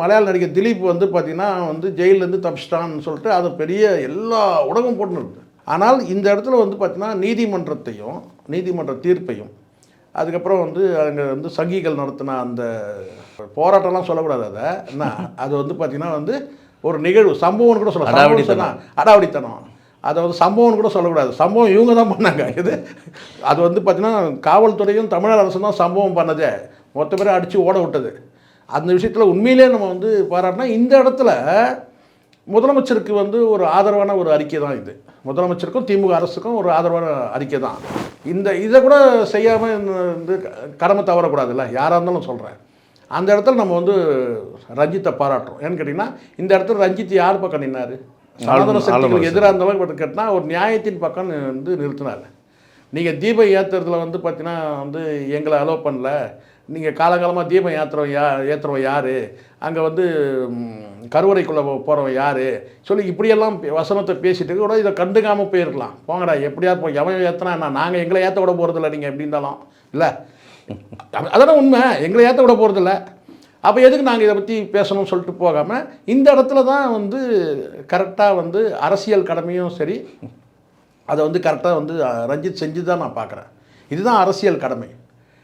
மலையாள நடிகர் திலீப் வந்து பார்த்திங்கன்னா வந்து ஜெயிலேருந்து தப்பிச்சிட்டான்னு சொல்லிட்டு அது பெரிய எல்லா உலகம் போட்டுன்னு இருக்குது ஆனால் இந்த இடத்துல வந்து பார்த்திங்கன்னா நீதிமன்றத்தையும் நீதிமன்ற தீர்ப்பையும் அதுக்கப்புறம் வந்து அங்கே வந்து சங்கிகள் நடத்தின அந்த போராட்டம்லாம் சொல்லக்கூடாது அதை. என்ன? அது வந்து பார்த்திங்கன்னா வந்து ஒரு நிகழ்வு. சம்பவம்னு கூட சொல்லலாம். அடாவடித்தனம். அதை வந்து சம்பவம்னு கூட சொல்லக்கூடாது. சம்பவம் இவங்க தான் பண்ணாங்க. இது அது வந்து பார்த்திங்கன்னா காவல்துறையும் தமிழக அரசும் தான் சம்பவம் பண்ணதே. மொத்த பேரை அடித்து ஓட விட்டது. அந்த விஷயத்தில் உண்மையிலே நம்ம வந்து பாராட்டினா இந்த இடத்துல முதலமைச்சருக்கு வந்து ஒரு ஆதரவான ஒரு அறிக்கை தான் இது. முதலமைச்சருக்கும் திமுக அரசுக்கும் ஒரு ஆதரவான அறிக்கை தான். இந்த இதை கூட செய்யாமல் வந்து கடமை தவறக்கூடாதுல்ல? யாராக இருந்தாலும் சொல்கிறேன் அந்த இடத்துல நம்ம வந்து ரஞ்சித்தை பாராட்டுறோம். ஏன்னு கேட்டிங்கன்னா இந்த இடத்துல ரஞ்சித் யார் பக்கம் நின்னாரு? சாதாரண சக்திகளுக்கு எதிராக இருந்த அளவுக்கு கேட்டால் ஒரு நியாயத்தின் பக்கம் வந்து நிறுத்தினார். நீங்கள் தீபம் ஏற்றுறதுல வந்து பார்த்தீங்கன்னா வந்து எங்களை அலோவ் பண்ணல. நீங்கள் காலங்காலமாக தீபம் ஏற்றுறோம் யா ஏற்றுறோம் யார்? அங்கே வந்து கருவறைக்குள்ளே போகிறவன் யார்? சொல்லி இப்படியெல்லாம் வசனத்தை பேசிட்டு கூட இதை கண்டுக்காமல் போயிருக்கலாம். போங்கடா எப்படியா போ எவன் ஏற்றினா என்ன? நாங்கள் எங்களை ஏற்ற விட போகிறதில்ல நீங்கள் எப்படி இருந்தாலும். இல்லை? அதெல்லாம் உண்மை. எங்களை ஏற்ற விட போகிறதில்ல அப்போ எதுக்கு நாங்கள் இதை பற்றி பேசணும்னு சொல்லிட்டு போகாமல் இந்த இடத்துல தான் வந்து கரெக்டாக வந்து அரசியல் கடமையும் சரி அதை வந்து கரெக்டாக வந்து ரஞ்சித் செஞ்சு தான் நான் பார்க்குறேன் இதுதான் அரசியல் கடமை.